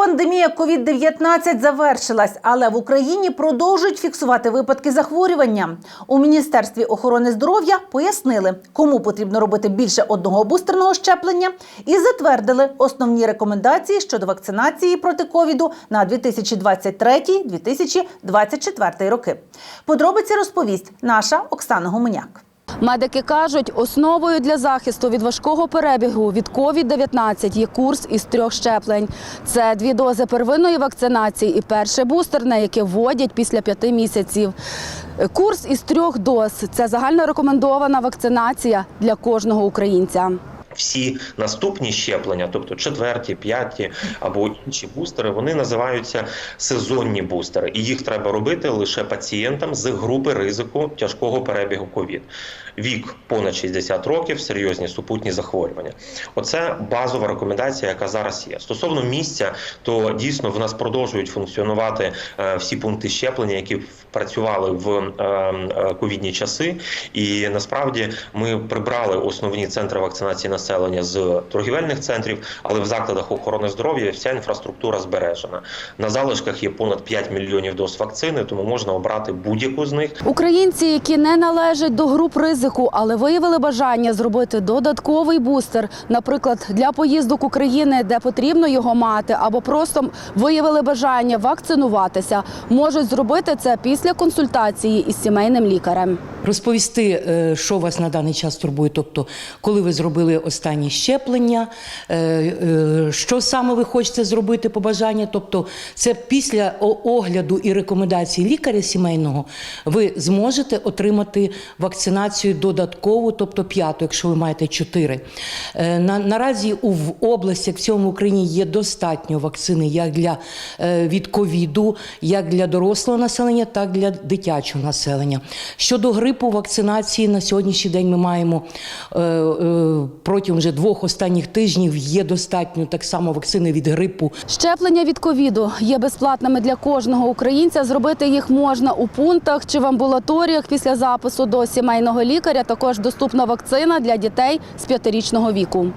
Пандемія COVID-19 завершилась, але в Україні продовжують фіксувати випадки захворювання. У міністерстві охорони здоров'я пояснили, кому потрібно робити більше одного бустерного щеплення, і затвердили основні рекомендації щодо вакцинації проти ковіду на 2023-2024 роки. Подробиці розповість наша Оксана Гуменяк. Медики кажуть, основою для захисту від важкого перебігу від COVID-19 є курс із трьох щеплень. Це дві дози первинної вакцинації і перше бустерне, яке вводять після п'яти місяців. Курс із трьох доз це загально рекомендована вакцинація для кожного українця. Всі наступні щеплення, тобто четверті, п'яті або інші бустери, вони називаються сезонні бустери, і їх треба робити лише пацієнтам з групи ризику тяжкого перебігу ковід. Вік понад 60 років, серйозні супутні захворювання. Оце базова рекомендація, яка зараз є. Стосовно місця, то дійсно в нас продовжують функціонувати е, всі пункти щеплення, які працювали в е, е, ковідні часи. І насправді ми прибрали основні центри вакцинації населення з торгівельних центрів, але в закладах охорони здоров'я вся інфраструктура збережена. На залишках є понад 5 мільйонів доз вакцини, тому можна обрати будь-яку з них. Українці, які не належать до груп ризику, але виявили бажання зробити додатковий бустер, наприклад, для поїздок України, де потрібно його мати, або просто виявили бажання вакцинуватися, можуть зробити це після консультації із сімейним лікарем. Розповісти, е, що вас на даний час турбує, тобто, коли ви зробили останні щеплення, е, е, що саме ви хочете зробити по бажанню, тобто, це після огляду і рекомендацій лікаря сімейного ви зможете отримати вакцинацію додаткову, тобто п'яту, якщо ви маєте чотири. На, наразі в області в цьому Україні є достатньо вакцини як для від ковіду, як для дорослого населення, так і для дитячого населення. Щодо грипу, вакцинації на сьогоднішній день ми маємо е, е, протягом вже двох останніх тижнів є достатньо так само вакцини від грипу. Щеплення від ковіду є безплатними для кожного українця. Зробити їх можна у пунктах чи в амбулаторіях після запису до сімейного лікаря. Також доступна вакцина для дітей з п'ятирічного віку.